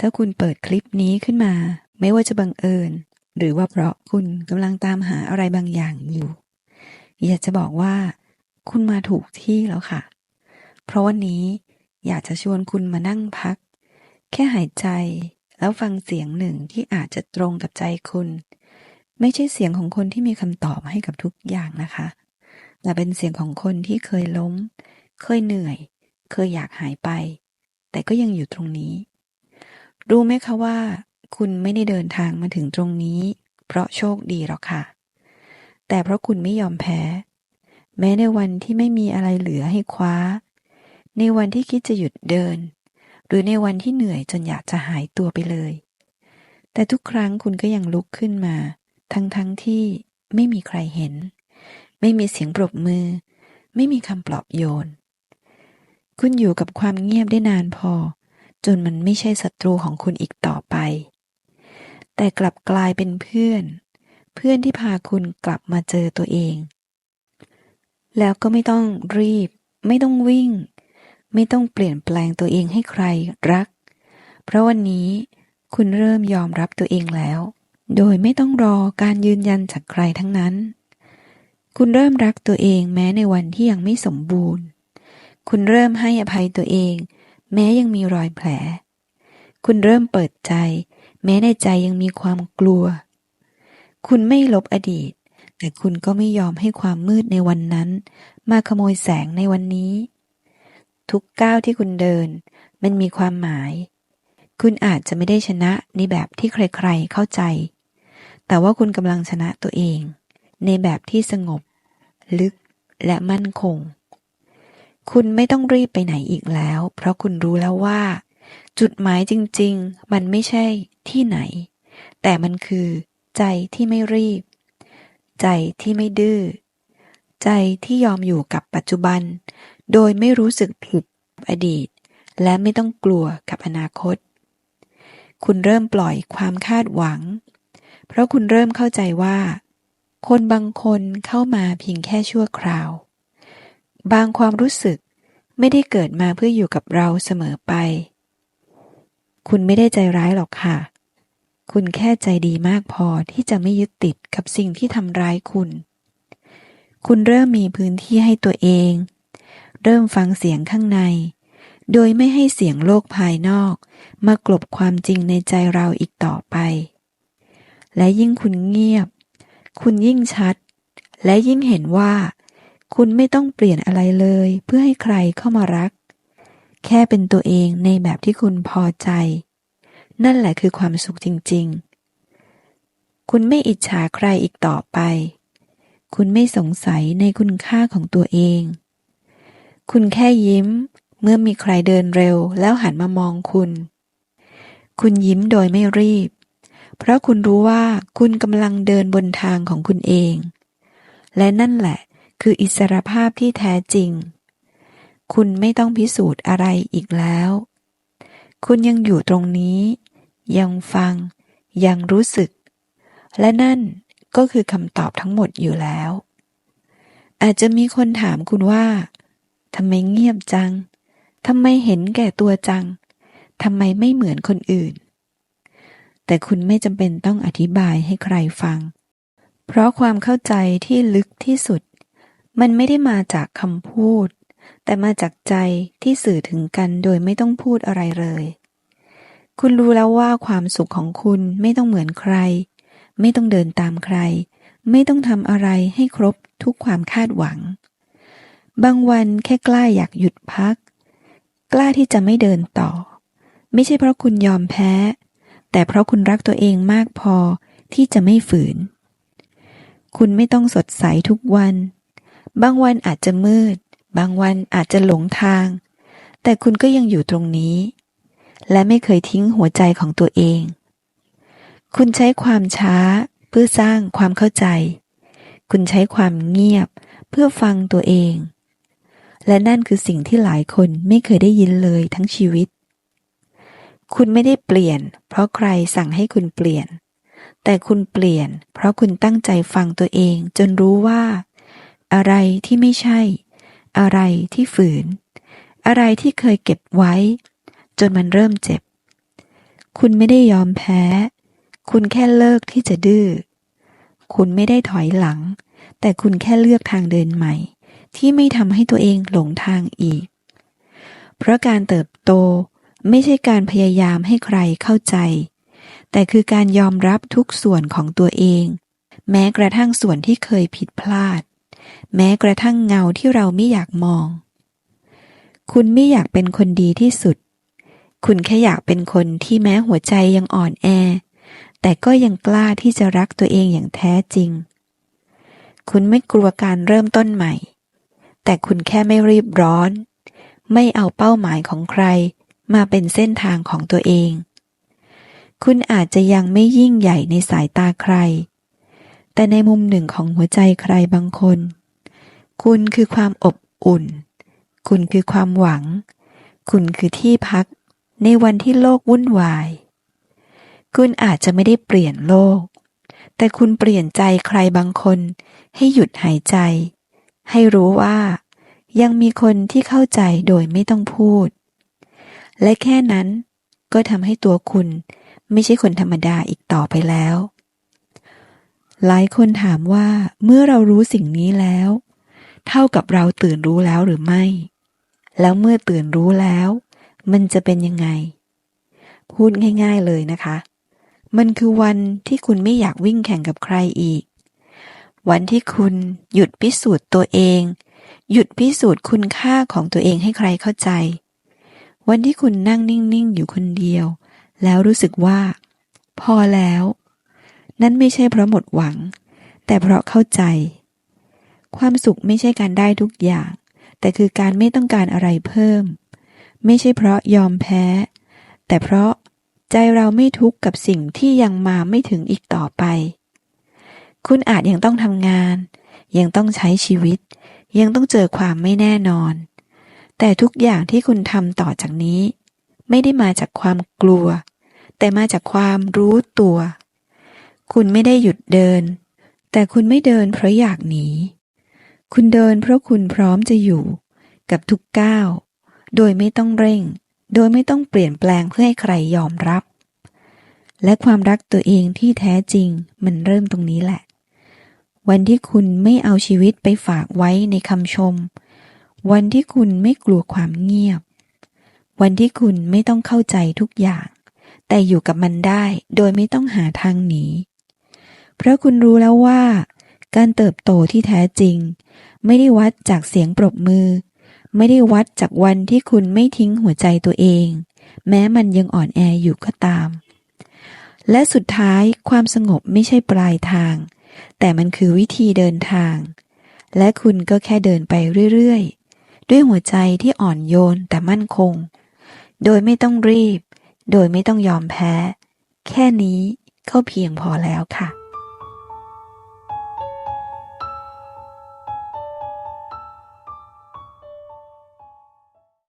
ถ้าคุณเปิดคลิปนี้ขึ้นมา ไม่ว่าจะบังเอิญ หรือว่าเพราะคุณกำลังตามหาอะไรบางอย่างอยู่ อยากจะบอกว่า คุณมาถูกที่แล้วค่ะ เพราะวันนี้อยากจะชวนคุณมานั่งพัก แค่หายใจแล้วฟังเสียงหนึ่งที่อาจจะตรงกับใจคุณ ไม่ใช่เสียงของคนที่มีคำตอบให้กับทุกอย่างนะคะ แต่เป็นเสียงของคนที่เคยล้ม เคยเหนื่อย เคยอยากหายไป แต่ก็ยังอยู่ตรงนี้ รู้ไหมคะว่า คุณไม่ได้เดินทางมาถึงตรงนี้ เพราะโชคดีหรอกค่ะ แต่เพราะคุณไม่ยอมแพ้ แม้ในวันที่ไม่มีอะไรเหลือให้คว้า ในวันที่คิดจะหยุดเดิน หรือในวันที่เหนื่อยจนอยากจะหายตัวไปเลย แต่ทุกครั้งคุณก็ยังลุกขึ้นมา ทั้งๆทที่ไม่มีใครเห็น ไม่มีเสียงปรบมือ ไม่มีคำปลอบโยน คุณอยู่กับความเงียบได้นานพอ จนมันไม่ใช่ศัตรูของคุณอีกต่อไป แต่กลับกลายเป็นเพื่อน เพื่อนที่พาคุณกลับมาเจอตัวเอง แล้วก็ไม่ต้องรีบ ไม่ต้องวิ่ง ไม่ต้องเปลี่ยนแปลงตัวเองให้ใครรัก เพราะวันนี้คุณเริ่มยอมรับตัวเองแล้ว โดยไม่ต้องรอการยืนยันจากใครทั้งนั้น คุณเริ่มรักตัวเองแม้ในวันที่ยังไม่สมบูรณ์ คุณเริ่มให้อภัยตัวเอง แม้ยังมีรอยแผล คุณเริ่มเปิดใจ แม้ในใจยังมีความกลัว คุณไม่ลบอดีต แต่คุณก็ไม่ยอมให้ความมืดในวันนั้น มาขโมยแสงในวันนี้ ทุกก้าวที่คุณเดิน มันมีความหมาย คุณอาจจะไม่ได้ชนะในแบบที่ใครๆเข้าใจ แต่ว่าคุณกำลังชนะตัวเอง ในแบบที่สงบ ลึกและมั่นคง คุณไม่ต้องรีบไปไหนอีกแล้ว เพราะคุณรู้แล้วว่า จุดหมายจริง ๆ มันไม่ใช่ที่ไหน แต่มันคือใจที่ไม่รีบ ใจที่ไม่ดื้อ ใจที่ยอมอยู่กับปัจจุบัน โดยไม่รู้สึกผิดอดีต และไม่ต้องกลัวกับอนาคต คุณเริ่มปล่อยความคาดหวัง เพราะคุณเริ่มเข้าใจว่า คนบางคนเข้ามาเพียงแค่ชั่วคราว บางความรู้สึกไม่ได้เกิดมาเพื่ออยู่กับเราเสมอไป คุณไม่ได้ใจร้ายหรอกค่ะ คุณแค่ใจดีมากพอที่จะไม่ยึดติดกับสิ่งที่ทำร้ายคุณ คุณเริ่มมีพื้นที่ให้ตัวเอง เริ่มฟังเสียงข้างใน โดยไม่ให้เสียงโลกภายนอก มากลบความจริงในใจเราอีกต่อไป และยิ่งคุณเงียบ คุณยิ่งชัด และยิ่งเห็นว่า คุณไม่ต้องเปลี่ยนอะไรเลย เพื่อให้ใครเข้ามารัก แค่เป็นตัวเองในแบบที่คุณพอใจ นั่นแหละคือความสุขจริง ๆ คุณไม่อิจฉาใครอีกต่อไป คุณไม่สงสัยในคุณค่าของตัวเอง คุณแค่ยิ้มเมื่อมีใครเดินเร็วแล้วหันมามองคุณ คุณยิ้มโดยไม่รีบ เพราะคุณรู้ว่าคุณกำลังเดินบนทางของคุณเอง และนั่นแหละ คืออิสรภาพที่แท้จริง คุณไม่ต้องพิสูจน์อะไรอีกแล้ว คุณยังอยู่ตรงนี้ ยังฟัง ยังรู้สึก และนั่นก็คือคำตอบทั้งหมดอยู่แล้ว อาจจะมีคนถามคุณว่าทำไมเงียบจัง ทำไมเห็นแก่ตัวจัง ทำไมไม่เหมือนคนอื่น แต่คุณไม่จำเป็นต้องอธิบายให้ใครฟัง เพราะความเข้าใจที่ลึกที่สุด มันไม่ได้มาจากคำพูด แต่มาจากใจที่สื่อถึงกันโดยไม่ต้องพูดอะไรเลย คุณรู้แล้วว่าความสุขของคุณไม่ต้องเหมือนใคร ไม่ต้องเดินตามใคร ไม่ต้องทำอะไรให้ครบทุกความคาดหวัง บางวันแค่กล้าอยากหยุดพัก กล้าที่จะไม่เดินต่อ ไม่ใช่เพราะคุณยอมแพ้ แต่เพราะคุณรักตัวเองมากพอที่จะไม่ฝืน คุณไม่ต้องสดใสทุกวัน บางวันอาจจะมืด บางวันอาจจะหลงทาง แต่คุณก็ยังอยู่ตรงนี้ และไม่เคยทิ้งหัวใจของตัวเอง คุณใช้ความช้าเพื่อสร้างความเข้าใจ คุณใช้ความเงียบเพื่อฟังตัวเอง และนั่นคือสิ่งที่หลายคนไม่เคยได้ยินเลยทั้งชีวิต คุณไม่ได้เปลี่ยน เพราะใครสั่งให้คุณเปลี่ยน แต่คุณเปลี่ยน เพราะคุณตั้งใจฟังตัวเองจนรู้ว่า อะไรที่ไม่ใช่ อะไรที่ฝืน อะไรที่เคยเก็บไว้ จนมันเริ่มเจ็บ คุณไม่ได้ยอมแพ้ คุณแค่เลิกที่จะดื้อ คุณไม่ได้ถอยหลัง แต่คุณแค่เลือกทางเดินใหม่ ที่ไม่ทำให้ตัวเองหลงทางอีก เพราะการเติบโตไม่ใช่การพยายามให้ใครเข้าใจ แต่คือการยอมรับทุกส่วนของตัวเอง แม้กระทั่งส่วนที่เคยผิดพลาด แม้กระทั่งเงาที่เราไม่อยากมอง คุณไม่อยากเป็นคนดีที่สุด คุณแค่อยากเป็นคนที่แม้หัวใจยังอ่อนแอ แต่ก็ยังกล้าที่จะรักตัวเองอย่างแท้จริง คุณไม่กลัวการเริ่มต้นใหม่ แต่คุณแค่ไม่รีบร้อน ไม่เอาเป้าหมายของใครมาเป็นเส้นทางของตัวเอง คุณอาจจะยังไม่ยิ่งใหญ่ในสายตาใคร แต่ในมุมหนึ่งของหัวใจใครบางคน คุณคือความอบอุ่น คุณคือความหวัง คุณคือที่พักในวันที่โลกวุ่นวาย คุณอาจจะไม่ได้เปลี่ยนโลก แต่คุณเปลี่ยนใจใครบางคน ให้หยุดหายใจ ให้รู้ว่า ยังมีคนที่เข้าใจโดยไม่ต้องพูด และแค่นั้นก็ทำให้ตัวคุณไม่ใช่คนธรรมดาอีกต่อไปแล้ว หลายคนถามว่าเมื่อเรารู้สิ่งนี้แล้ว เท่ากับเราตื่นรู้แล้วหรือไม่ แล้วเมื่อตื่นรู้แล้ว มันจะเป็นยังไง พูดง่าย ๆเลยนะคะ มันคือวันที่คุณไม่อยากวิ่งแข่งกับใครอีก วันที่คุณหยุดพิสูจน์ตัวเอง หยุดพิสูจน์คุณค่าของตัวเองให้ใครเข้าใจ วันที่คุณนั่งนิ่งๆ อยู่คนเดียว แล้วรู้สึกว่า พอแล้ว นั่นไม่ใช่เพราะหมดหวัง แต่เพราะเข้าใจ ความสุขไม่ใช่การได้ทุกอย่าง แต่คือการไม่ต้องการอะไรเพิ่ม ไม่ใช่เพราะยอมแพ้ แต่เพราะใจเราไม่ทุกข์กับสิ่งที่ยังมาไม่ถึงอีกต่อไป คุณอาจยังต้องทำงาน ยังต้องใช้ชีวิต ยังต้องเจอความไม่แน่นอน แต่ทุกอย่างที่คุณทำต่อจากนี้ ไม่ได้มาจากความกลัว แต่มาจากความรู้ตัว คุณไม่ได้หยุดเดิน แต่คุณไม่เดินเพราะอยากหนี คุณเดินเพราะคุณพร้อมจะอยู่กับทุกก้าว โดยไม่ต้องเร่ง โดยไม่ต้องเปลี่ยนแปลงเพื่อให้ใครยอมรับ และความรักตัวเองที่แท้จริงมันเริ่มตรงนี้แหละ วันที่คุณไม่เอาชีวิตไปฝากไว้ในคำชม วันที่คุณไม่กลัวความเงียบ วันที่คุณไม่ต้องเข้าใจทุกอย่าง แต่อยู่กับมันได้โดยไม่ต้องหาทางหนี เพราะคุณรู้แล้วว่า การเติบโตที่แท้จริง ไม่ได้วัดจากเสียงปรบมือ ไม่ได้วัดจากวันที่คุณไม่ทิ้งหัวใจตัวเอง แม้มันยังอ่อนแออยู่ก็ตาม และสุดท้ายความสงบไม่ใช่ปลายทาง แต่มันคือวิธีเดินทาง และคุณก็แค่เดินไปเรื่อยๆ ด้วยหัวใจที่อ่อนโยนแต่มั่นคง โดยไม่ต้องรีบ โดยไม่ต้องยอมแพ้ แค่นี้ก็เพียงพอแล้วค่ะ